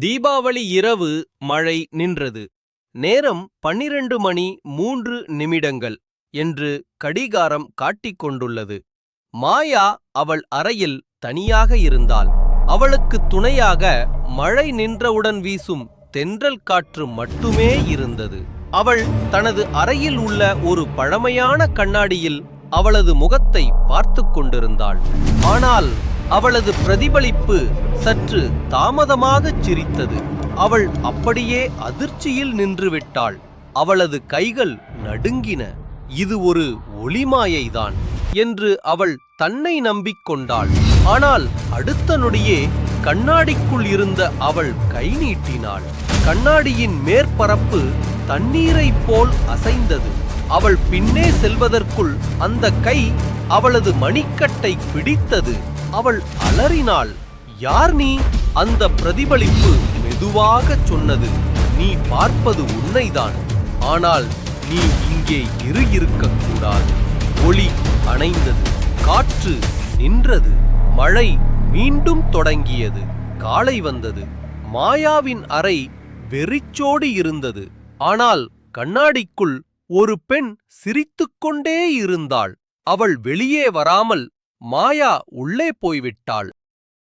தீபாவளி இரவு மழை நின்றது. நேரம் பன்னிரண்டு மணி மூன்று நிமிடங்கள் என்று கடிகாரம் காட்டிக் கொண்டுள்ளது. மாயா அவள் அறையில் தனியாக இருந்தாள். அவளுக்கு துணையாக மழை நின்றவுடன் வீசும் தென்றல் காற்று மட்டுமே இருந்தது. அவள் தனது அறையில் உள்ள ஒரு பழமையான கண்ணாடியில் அவளது முகத்தை பார்த்துக் கொண்டிருந்தாள். ஆனால் அவளது பிரதிபலிப்பு சற்று தாமதமாகச் சிரித்தது. அவள் அப்படியே அதிர்ச்சியில் நின்றுவிட்டாள். அவளது கைகள் நடுங்கின. இது ஒரு ஒளிமாயைதான் என்று அவள் தன்னை நம்பிக்கொண்டாள் ஆனால் அடுத்த நொடியே கண்ணாடிக்குள் இருந்த அவள் கை நீட்டினாள். கண்ணாடியின் மேற்பரப்பு தண்ணீரைப் போல் அசைந்தது. அவள் பின்னே செல்வதற்குள் அந்த கை அவளது மணிக்கட்டை பிடித்தது. அவள் அலறினாள். யார் நீ? அந்த பிரதிபலிப்பு மெதுவாகச் சொன்னது. நீ பார்ப்பது உண்மைதான் ஆனால் நீ இங்கே இரு இருக்கக்கூடாது. ஒளி அணைந்தது காற்று நின்றது மழை மீண்டும் தொடங்கியது காலை வந்தது. மாயாவின் அறை வெறிச்சோடி இருந்தது. ஆனால் கண்ணாடிக்குள் ஒரு பெண் சிரித்துக்கொண்டே இருந்தாள். அவள் வெளியே வராமல் மாயா உள்ளே போய்விட்டாள்.